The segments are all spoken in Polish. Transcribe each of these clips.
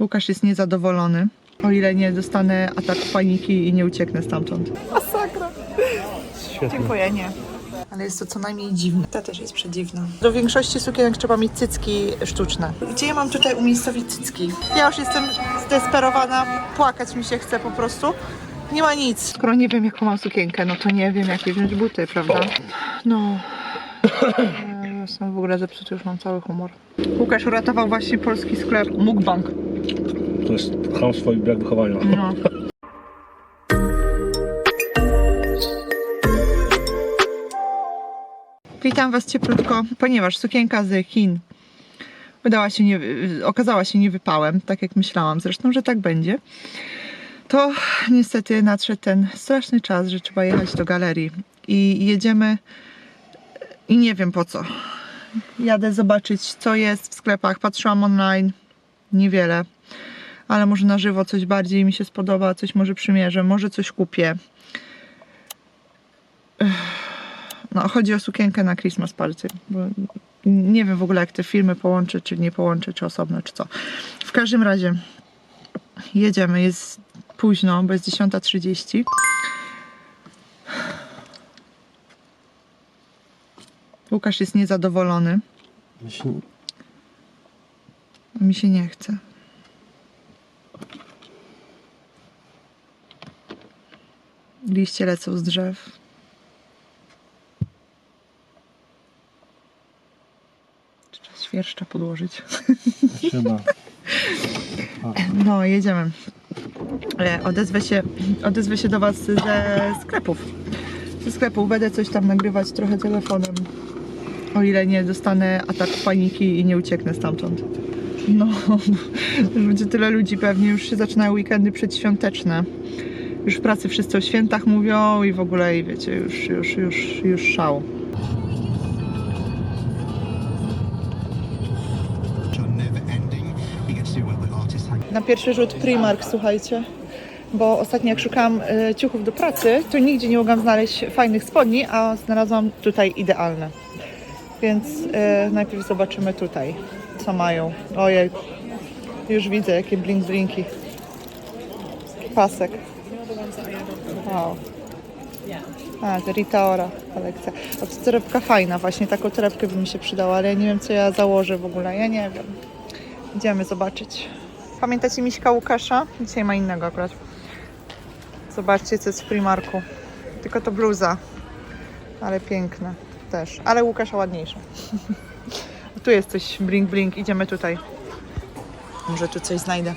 Łukasz jest niezadowolony. O ile nie dostanę ataku paniki i nie ucieknę stamtąd. Masakra. Świetnie. Dziękuję, nie. Ale jest to co najmniej dziwne. Ta też jest przedziwna. Do większości sukienek trzeba mieć cycki sztuczne. Gdzie ja mam tutaj umiejscowić cycki? Ja już jestem zdesperowana, płakać mi się chce po prostu. Nie ma nic. Skoro nie wiem jaką mam sukienkę, no to nie wiem jakie wziąć buty, prawda? No. Jestem w ogóle zepsuty, już mam cały humor. Łukasz uratował właśnie polski sklep Mukbang. To jest chamstwo i brak wychowania. No. Witam Was cieplutko, ponieważ sukienka z Chin wydała się nie, okazała się niewypałem, tak jak myślałam zresztą, że tak będzie. To niestety nadszedł ten straszny czas, że trzeba jechać do galerii i jedziemy i nie wiem po co. Jadę zobaczyć co jest w sklepach, patrzyłam online, niewiele ale może na żywo coś bardziej mi się spodoba, coś może przymierzę, może coś kupię. No, chodzi o sukienkę na Christmas Party, nie wiem w ogóle jak te filmy połączę, czy nie połączę, czy osobno, czy co. W każdym razie jedziemy, jest późno, bo jest 10.30. Łukasz jest niezadowolony, Jeśli- mi się nie chce. Liście lecą z drzew. Trzeba świerszcza podłożyć. Trzeba. No, jedziemy. E, Odezwę się, odezwę się do Was ze sklepów. Ze sklepów będę coś tam nagrywać trochę telefonem. O ile nie dostanę ataku paniki i nie ucieknę stamtąd. No, będzie tyle ludzi pewnie, już się zaczynają weekendy przedświąteczne. Już w pracy wszyscy o świętach mówią i w ogóle, i wiecie, już, już, już, już szał. Na pierwszy rzut Primark, słuchajcie. Bo ostatnio jak szukałam e, ciuchów do pracy, to nigdzie nie mogłam znaleźć fajnych spodni, a znalazłam tutaj idealne. Więc e, najpierw zobaczymy tutaj, co mają. Ojej, już widzę jakie blink blinki. Pasek. Wow. A, to Ritaora kolekcja. A to torebka fajna, właśnie taką torebkę by mi się przydała, ale ja nie wiem co ja założę w ogóle, ja nie wiem. Idziemy zobaczyć. Pamiętacie Miśka Łukasza? Dzisiaj ma innego akurat. Zobaczcie, co jest w Primarku. Tylko to bluza. Ale piękne też. Ale Łukasza ładniejsza. tu jest coś blink blink. Idziemy tutaj. Może tu coś znajdę.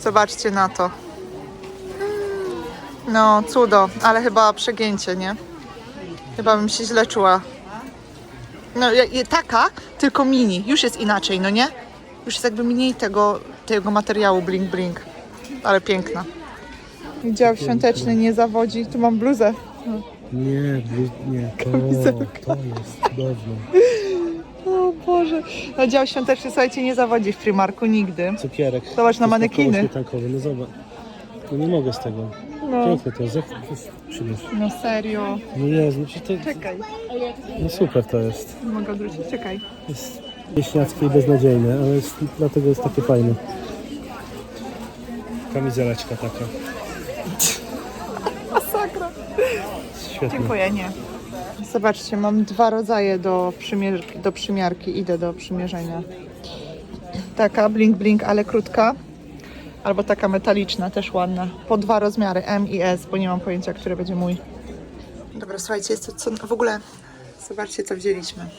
Zobaczcie na to. No, cudo, ale chyba przegięcie, nie? Chyba bym się źle czuła. No, taka, tylko mini. Już jest inaczej, no nie? Już jest jakby mniej tego, tego materiału blink blink. Ale piękna. Dział świąteczny nie zawodzi. Tu mam bluzę. Nie, blu- nie. To, to jest cudowne. O Boże. No dział świąteczny, słuchajcie, nie zawodzi w Primarku nigdy. Cukierek. Zobacz na manekiny. śmietankowy, No zobacz. No nie mogę z tego. No, Piękne to jest. Jak to jest no serio. No Jezu, przecież to... Czekaj, No super to jest. nie mogę odwrócić. Czekaj. Jest wieśniackie i beznadziejne, ale jest, dlatego jest takie fajne. Kamizeleczka taka. Masakra. Świetne. Dziękuję, nie. Zobaczcie, mam dwa rodzaje do, przymiar- do przymiarki. Idę do przymierzenia. Taka blink blink, ale krótka. Albo taka metaliczna, też ładna. Po dwa rozmiary, M i S, bo nie mam pojęcia, który będzie mój. Dobra, słuchajcie, jest to co w ogóle. Zobaczcie, co wzięliśmy.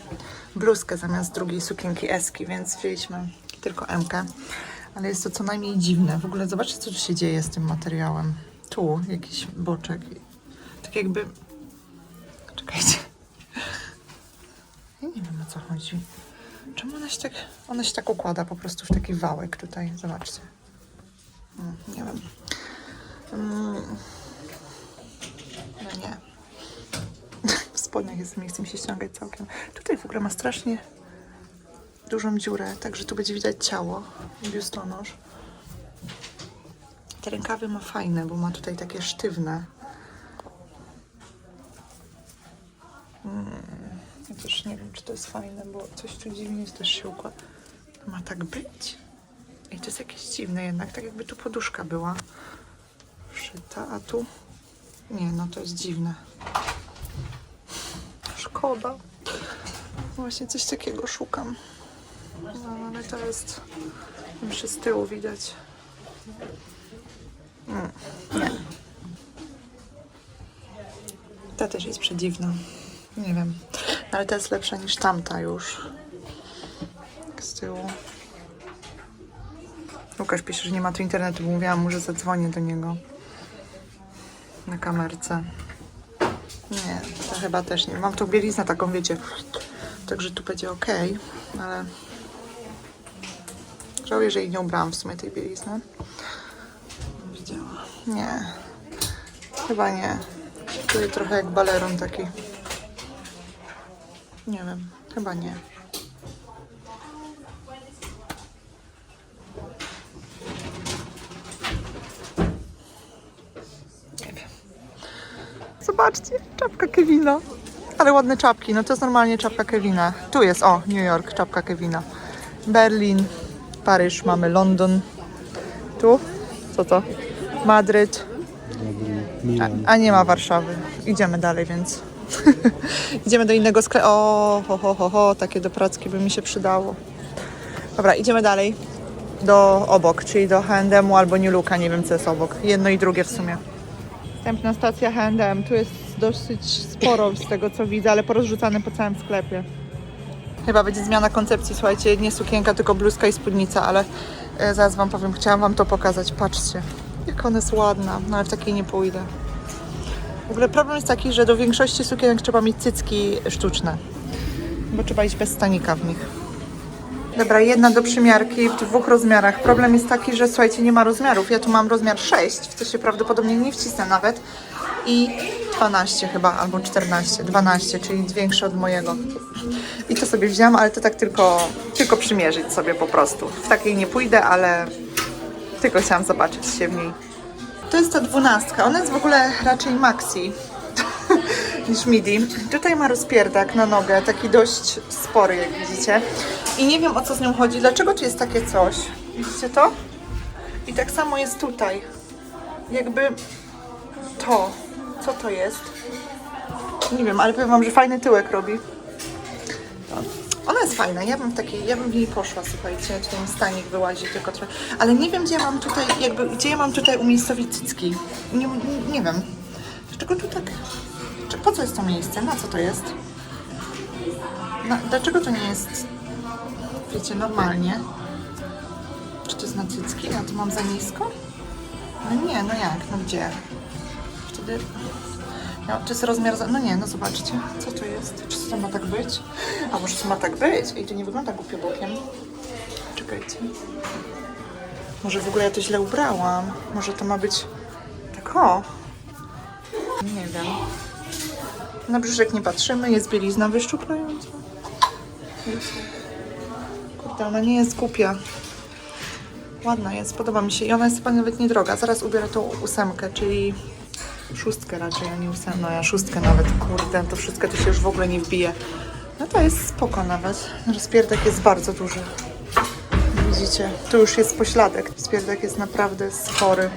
Bluzkę zamiast drugiej sukienki Eski, więc wzięliśmy tylko M. -kę. Ale jest to co najmniej dziwne. W ogóle zobaczcie, co tu się dzieje z tym materiałem. Tu jakiś boczek. Tak jakby. Czekajcie. Ja nie wiem o co chodzi. Czemu ona się tak. Ona się tak układa po prostu w taki wałek tutaj. Zobaczcie. Nie wiem. Mm. No nie. W spodniach jest, nie chce mi się ściągać całkiem. Tutaj w ogóle ma strasznie dużą dziurę, także tu będzie widać ciało, biustonosz. Te rękawy ma fajne, bo ma tutaj takie sztywne. Mm, ja też nie wiem, czy to jest fajne, bo coś tu dziwnie też się układa. Ma tak być? I to jest jakieś dziwne jednak, tak jakby tu poduszka była wszyta, a tu nie, no to jest dziwne. Szkoda. Właśnie coś takiego szukam. No, ale to jest jeszcze z tyłu widać. Mm, nie. Ta też jest przedziwna. Nie wiem. Ale ta jest lepsza niż tamta już. Z tyłu. Łukasz pisze, że nie ma tu internetu, bo mówiłam mu, że zadzwonię do niego na kamerce. Nie, to chyba też nie. Mam tu bieliznę taką, wiecie, także tu będzie ok, ale żałuję, że jej nie ubrałam w sumie tej bielizny. Widziała. Nie, chyba nie. Czuję trochę jak baleron taki. Nie wiem, chyba nie. Nie Zobaczcie, czapka Kevina. Ale ładne czapki, no to jest normalnie czapka Kevina. Tu jest, o, New York, czapka Kevina. Berlin, Paryż, mamy Londyn. Tu, co to? Madryt, a, a nie ma Warszawy. Idziemy dalej, więc idziemy do innego sklepu. O, ho, ho, ho, ho, takie do pracki by mi się przydało. Dobra, idziemy dalej do obok, czyli do H&M albo New Looka, nie wiem co jest obok. Jedno i drugie w sumie. Następna stacja H&M. Tu jest dosyć sporo z tego co widzę, ale porozrzucane po całym sklepie. Chyba będzie zmiana koncepcji, słuchajcie, nie sukienka, tylko bluzka i spódnica, ale e, zaraz wam powiem, chciałam wam to pokazać, patrzcie. Jak ona jest ładna, no ale w takiej nie pójdę. W ogóle problem jest taki, że do większości sukienek trzeba mieć cycki sztuczne, bo trzeba iść bez stanika w nich. Dobra, jedna do przymiarki w dwóch rozmiarach. Problem jest taki, że słuchajcie, nie ma rozmiarów. Ja tu mam rozmiar 6, w co się prawdopodobnie nie wcisnę nawet. I 12 chyba, albo 14, 12, czyli większe od mojego. I to sobie wzięłam, ale to tak tylko, tylko przymierzyć sobie po prostu. W takiej nie pójdę, ale tylko chciałam zobaczyć się w niej. To jest ta dwunastka. Ona jest w ogóle raczej maxi niż midi. Tutaj ma rozpierdak na nogę, taki dość spory, jak widzicie. I nie wiem o co z nią chodzi. Dlaczego tu jest takie coś? Widzicie to? I tak samo jest tutaj. Jakby to. Co to jest? Nie wiem, ale powiem wam, że fajny tyłek robi. Ona jest fajna, ja bym w takiej, ja bym w niej poszła, słuchajcie, tutaj mi stanik wyłazi tylko trochę, ale nie wiem, gdzie ja mam tutaj, jakby, gdzie ja mam tutaj umiejscowić cycki. Nie, nie, nie wiem. Dlaczego tu tak, po co jest to miejsce, na co to jest? Na, dlaczego to nie jest, wiecie, normalnie? Czy to jest na cycki? Ja to mam za nisko? No nie, no jak, no gdzie? Wtedy... No, to jest rozmiar. Za... No nie, no zobaczcie, co to jest. Czy to ma tak być? A może to ma tak być? Ej, to nie wygląda głupio bokiem. Czekajcie. Może w ogóle ja to źle ubrałam. Może to ma być tak o. Nie wiem. Na brzuszek nie patrzymy, jest bielizna wyszczuplająca. Kurde, ona nie jest głupia. Ładna jest, podoba mi się. I ona jest chyba nawet niedroga. Zaraz ubiorę tą ósemkę, czyli szóstkę raczej, a nie ósemkę. No ja szóstkę nawet, kurde, to wszystko to się już w ogóle nie wbije. No to jest spoko nawet. Rozpierdek jest bardzo duży. Widzicie, tu już jest pośladek. Rozpierdek jest naprawdę spory.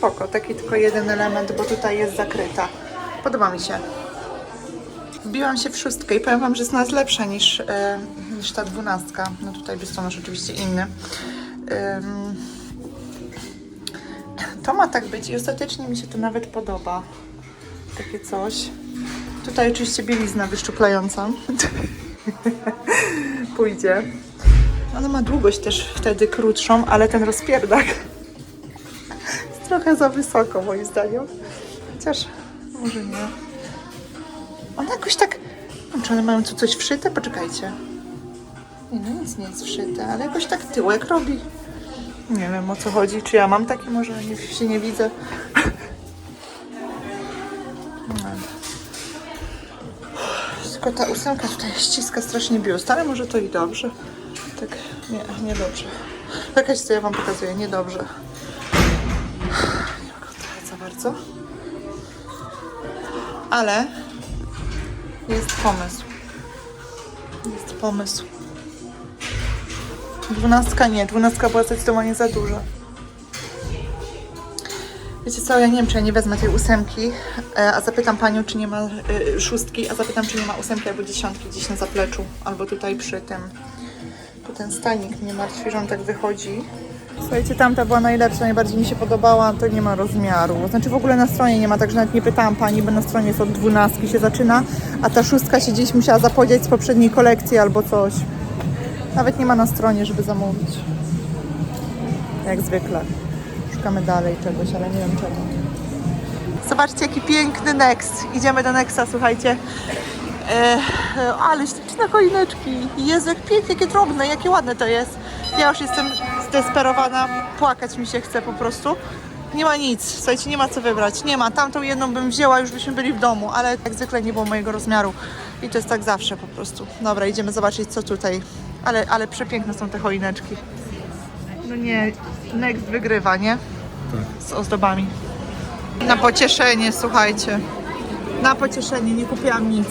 Spoko, taki tylko jeden element, bo tutaj jest zakryta. Podoba mi się. Wbiłam się w szóstkę i powiem Wam, że jest nas lepsza niż, e, niż ta dwunastka. No tutaj biustonosz oczywiście inny. Ym, to ma tak być i ostatecznie mi się to nawet podoba. Takie coś. Tutaj oczywiście bielizna wyszczuplająca. Pójdzie. Ona ma długość też wtedy krótszą, ale ten rozpierdak trochę za wysoko moim zdaniem. Chociaż może nie. One jakoś tak... Czy one mają tu coś wszyte? Poczekajcie. Nie, no nic nie jest wszyte, ale jakoś tak tyłek robi. Nie wiem o co chodzi. Czy ja mam taki? Może nie, się nie widzę. Tylko ta ósemka tutaj ściska strasznie biust, ale może to i dobrze. Tak, nie, nie dobrze. Jakaś co ja wam pokazuję, niedobrze. Nie mogę oddychać za Ale jest pomysł. Jest pomysł. Dwunastka nie, dwunastka była zdecydowanie za duża. Wiecie co, ja nie wiem, czy ja nie wezmę tej ósemki, e, a zapytam panią, czy nie ma e, szóstki, a zapytam, czy nie ma ósemki albo dziesiątki gdzieś na zapleczu, albo tutaj przy tym. Tu ten stajnik mnie martwi, że on tak wychodzi. Słuchajcie, tamta była najlepsza, najbardziej mi się podobała, to nie ma rozmiaru. Znaczy w ogóle na stronie nie ma, także nawet nie pytałam pani, bo na stronie jest od dwunastki się zaczyna, a ta szóstka się gdzieś musiała zapodziać z poprzedniej kolekcji albo coś. Nawet nie ma na stronie, żeby zamówić. Jak zwykle. Szukamy dalej czegoś, ale nie wiem czego. Zobaczcie, jaki piękny Next. Idziemy do Nexa, słuchajcie. E, e, ale śliczne choineczki. Jezu, jak pięknie, jakie drobne, jakie ładne to jest. Ja już jestem zdesperowana, płakać mi się chce po prostu. Nie ma nic, słuchajcie, nie ma co wybrać. Nie ma, tamtą jedną bym wzięła, już byśmy byli w domu, ale jak zwykle nie było mojego rozmiaru. I to jest tak zawsze po prostu. Dobra, idziemy zobaczyć, co tutaj. Ale, ale przepiękne są te choineczki. No nie, Next wygrywa, nie? Z ozdobami. Na pocieszenie, słuchajcie. Na pocieszenie, nie kupiłam nic.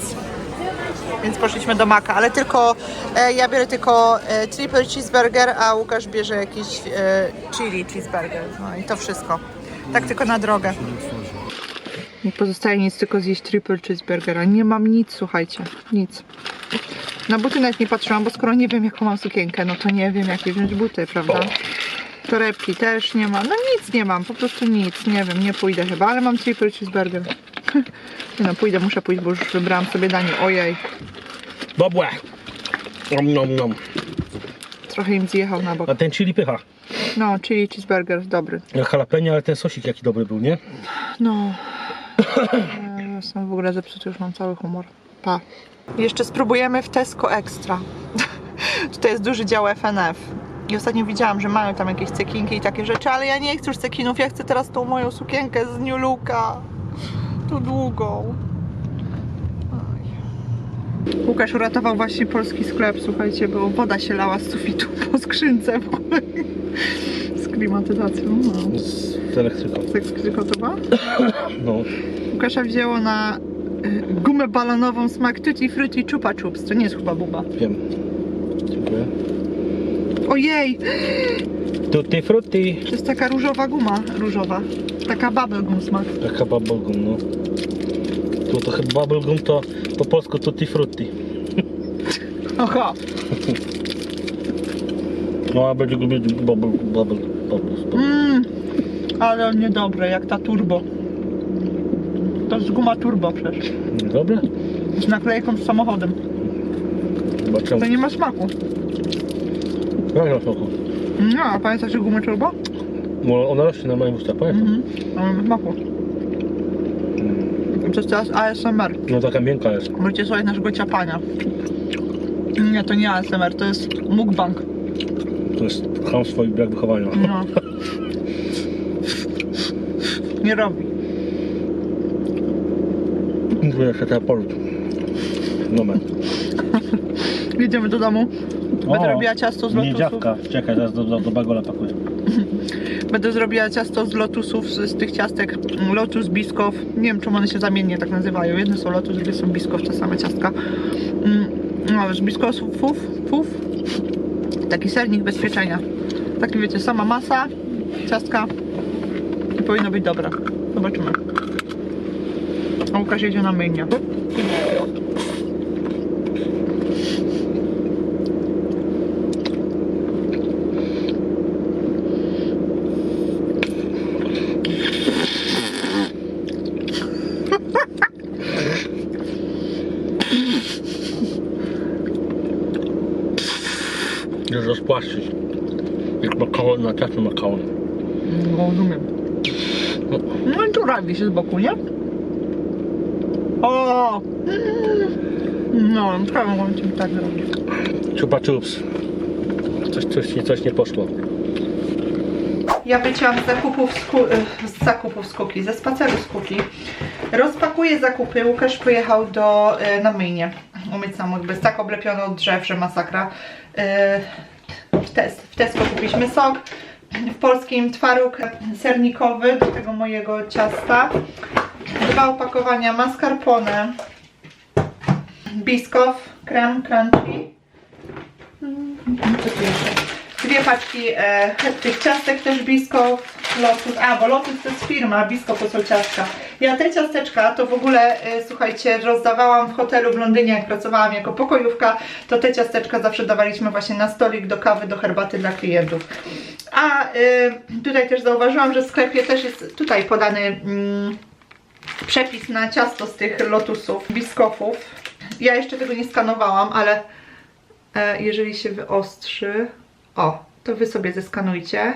Więc poszliśmy do Maka, ale tylko, e, ja biorę tylko e, triple cheeseburger, a Łukasz bierze jakiś e, chili cheeseburger. No i to wszystko. Tak tylko na drogę. Nie pozostaje nic, tylko zjeść triple cheeseburgera. Nie mam nic, słuchajcie, nic. Na buty nawet nie patrzyłam, bo skoro nie wiem jaką mam sukienkę, no to nie wiem jakie wziąć buty, prawda? Torebki też nie mam, no nic nie mam, po prostu nic, nie wiem, nie pójdę chyba, ale mam triple cheeseburger. No, pójdę, muszę pójść, bo już wybrałam sobie danie, ojej, Dobre. Nom, nom, nom. trochę im zjechał na bok. A ten chili pycha. No, chili cheeseburger dobry. Jak jalapeno, ale ten sosik jaki dobry był, nie? No, jestem w ogóle zepsuty, już mam cały humor. Pa. Jeszcze spróbujemy w Tesco Extra. Tutaj jest duży dział FNF. I ostatnio widziałam, że mają tam jakieś cekinki i takie rzeczy, ale ja nie chcę już cekinów, ja chcę teraz tą moją sukienkę z New Looka. Tą długą. Oj. Łukasz uratował właśnie polski sklep, słuchajcie, bo woda się lała z sufitu po skrzynce w ogóle. Z klimatyzacją. No. Z, z elektryką. Tak skrykotowa? No. Łukasza wzięło na y, gumę balonową smak Tutti Frutti Chupa Chups. To nie jest chyba buba. Wiem. Dziękuję. Ojej! Tutti frutti. To jest taka różowa guma. Różowa. Taka bubblegum smak. Taka bubblegum, no. Tu to chyba bubblegum to po polsku tutti frutti. Aha! No a będzie lubić bubble, bubble, bubble. Mmm, ale niedobre, jak ta turbo. To jest guma turbo przecież. Dobre? Z naklejką z samochodem. Zobaczymy. To nie ma smaku. Na smaku? No, a pamiętasz gumę turbo? Bo ona rośnie na moim ustach, pamiętam. Mhm. Ale ma smaku. To jest teraz ASMR. No taka miękka jest. Możecie słuchać naszego ciapania. Nie, to nie ASMR, to jest mukbang. To jest chamstwo i brak wychowania. No. Nie robi. Dziękuję jeszcze teraz poród. Numer. Jedziemy do domu. Będę robiła ciasto z lotusów. Niedziawka. Czekaj, zaraz do, do, do bagola pakuję. Będę zrobiła ciasto z lotusów, z, z tych ciastek. Lotus, biskow. Nie wiem, czemu one się zamiennie tak nazywają. Jedne są lotus, drugie są biskow, te same ciastka. Mm, No, z biskosów, fuf, fuf. Taki sernik bezpieczenia. Taki wiecie, sama masa, ciastka. I powinno być dobre. Zobaczymy. A Łukasz jedzie na myjnię. Już rozpłaszczyć. Jak makaron na ciasto makaron. No, rozumiem. Rabi się z boku, nie? O! No, trzeba mogłem ci tak zrobić. Chupa chups. Coś, coś, nie- coś nie poszło. Ja wróciłam z zakupów z, ku- z zakupów z Kuki, ze spaceru z Kuki. Rozpakuję zakupy. Łukasz pojechał do, e, na myjnię umyć samochód, jest tak oblepiony od drzew, że masakra. E, W, tes, w Tesco kupiliśmy sok, w polskim twaróg sernikowy do tego mojego ciasta. Dwa opakowania mascarpone, biskow, krem crunchy. Co tu jeszcze? dwie paczki e, tych ciastek też Bisco, Lotus, a bo Lotus to jest firma, a Bisco to są ciastka. Ja te ciasteczka to w ogóle, e, słuchajcie, rozdawałam w hotelu w Londynie, jak pracowałam jako pokojówka, to te ciasteczka zawsze dawaliśmy właśnie na stolik do kawy, do herbaty dla klientów. A e, tutaj też zauważyłam, że w sklepie też jest tutaj podany mm, przepis na ciasto z tych lotusów, biskopów. Ja jeszcze tego nie skanowałam, ale e, jeżeli się wyostrzy, o, to wy sobie zeskanujcie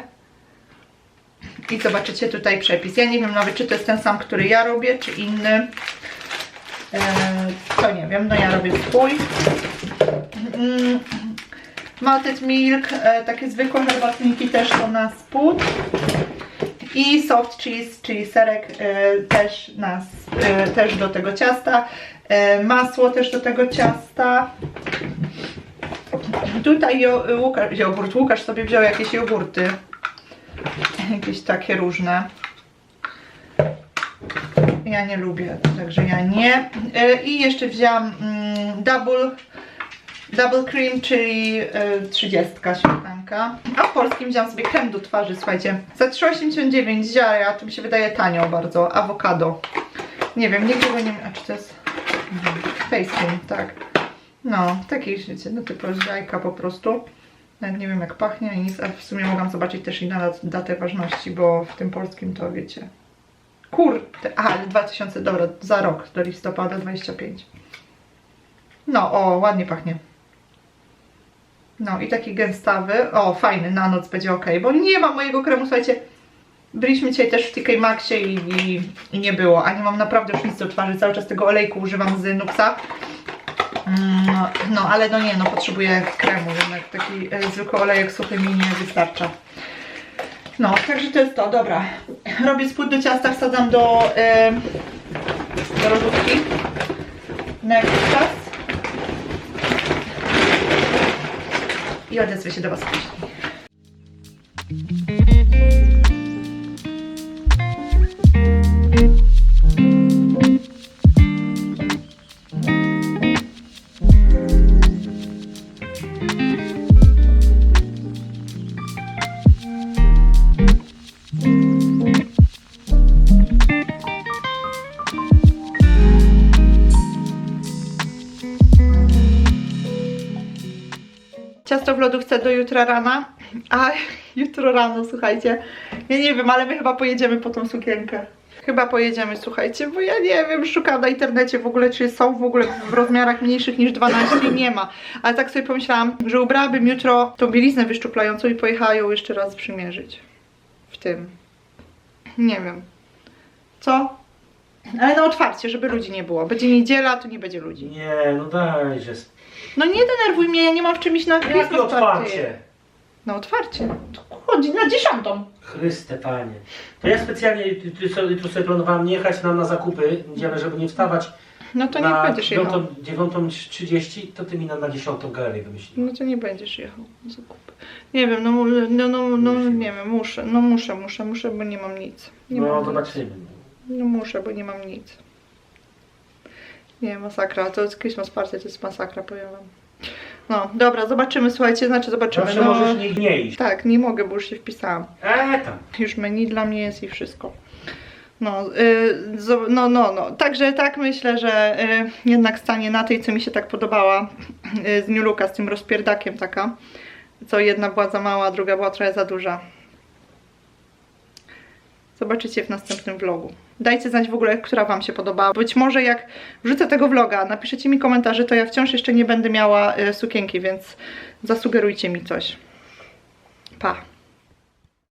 i zobaczycie tutaj przepis. Ja nie wiem nawet, czy to jest ten sam, który ja robię, czy inny. E, to nie wiem, no ja robię swój. Mm, Malted milk, e, takie zwykłe herbatniki też są na spód. I soft cheese, czyli serek e, też, na, e, też do tego ciasta. Masło też do tego ciasta. Tutaj jo, Łukasz, jogurt. Łukasz sobie wziął jakieś jogurty. Jakieś takie różne. Ja nie lubię, także ja nie. I jeszcze wzięłam mm, double, double cream, czyli y, 30 śmietanka. A w polskim wzięłam sobie krem do twarzy, słuchajcie. Za 3,89 ziara, to mi się wydaje tanio bardzo. Awokado. Nie wiem, nigdy go nie... A czy to jest... Mhm. Face cream, tak. No, taki, wiecie, no typu jajka po prostu. Nawet nie wiem jak pachnie ani nic, a w sumie mogłam zobaczyć też inną dat- datę ważności, bo w tym polskim to wiecie. Kurde, aha, ale 2000, dobra, za rok, do listopada 25. No, o, ładnie pachnie. No i taki gęstawy, o, fajny, na noc będzie ok, bo nie mam mojego kremu, słuchajcie. Byliśmy dzisiaj też w TK Maxie i, i, i nie było, a nie mam naprawdę już nic do twarzy, cały czas tego olejku używam z Nuxa. Mm, No, ale no nie, no potrzebuję kremu, jednak taki e, zwykły olejek suchy mi nie wystarcza. No, także to jest to, dobra. Robię spód do ciasta, wsadzam do, e, do lodówki na jakiś czas. I odezwę się do Was później. W lodówce do jutra rana. A jutro rano, słuchajcie. Ja nie wiem, ale my chyba pojedziemy po tą sukienkę. Chyba pojedziemy, słuchajcie, bo ja nie wiem, szukam na internecie w ogóle, czy są w ogóle w rozmiarach mniejszych niż 12 nie ma. Ale tak sobie pomyślałam, że ubrałabym jutro tą bieliznę wyszczuplającą i pojechała ją jeszcze raz przymierzyć. W tym. Nie wiem. Co? Ale na otwarcie, żeby ludzi nie było. Będzie niedziela, to nie będzie ludzi. Nie, no dajże. No nie denerwuj mnie, ja nie mam w czym iść na Christmas party. otwarcie? Na otwarcie. To chodzi na dziesiątą. Chryste panie. To ja specjalnie tu, tu, sobie- planowałem nie jechać na, na zakupy niedzielę, żeby nie wstawać No to nie na będziesz jechał. 9.30, to ty mi na, na 10 galerię wymyślił. No to nie będziesz jechał na zakupy. Nie wiem, no, no, no, no nie wiem, muszę, no muszę, muszę, muszę, bo nie mam nic. Nie No mam zobaczymy. Nic. No muszę, bo nie mam nic. Nie, masakra, to jest Christmas party, to jest masakra, powiem wam. No, dobra, zobaczymy, słuchajcie, znaczy zobaczymy. Zawsze no, możesz nie, nie iść. Tak, nie mogę, bo już się wpisałam. E tam. już menu dla mnie jest i wszystko. No, y, zo- no, no, no. Także tak myślę, że y, jednak stanie na tej, co mi się tak podobała y, z New Looka, z tym rozpierdakiem taka. Co jedna była za mała, druga była trochę za duża. Zobaczycie w następnym vlogu. Dajcie znać w ogóle, która Wam się podobała. Być może jak wrzucę tego vloga, napiszecie mi komentarze, to ja wciąż jeszcze nie będę miała y, sukienki, więc zasugerujcie mi coś. Pa!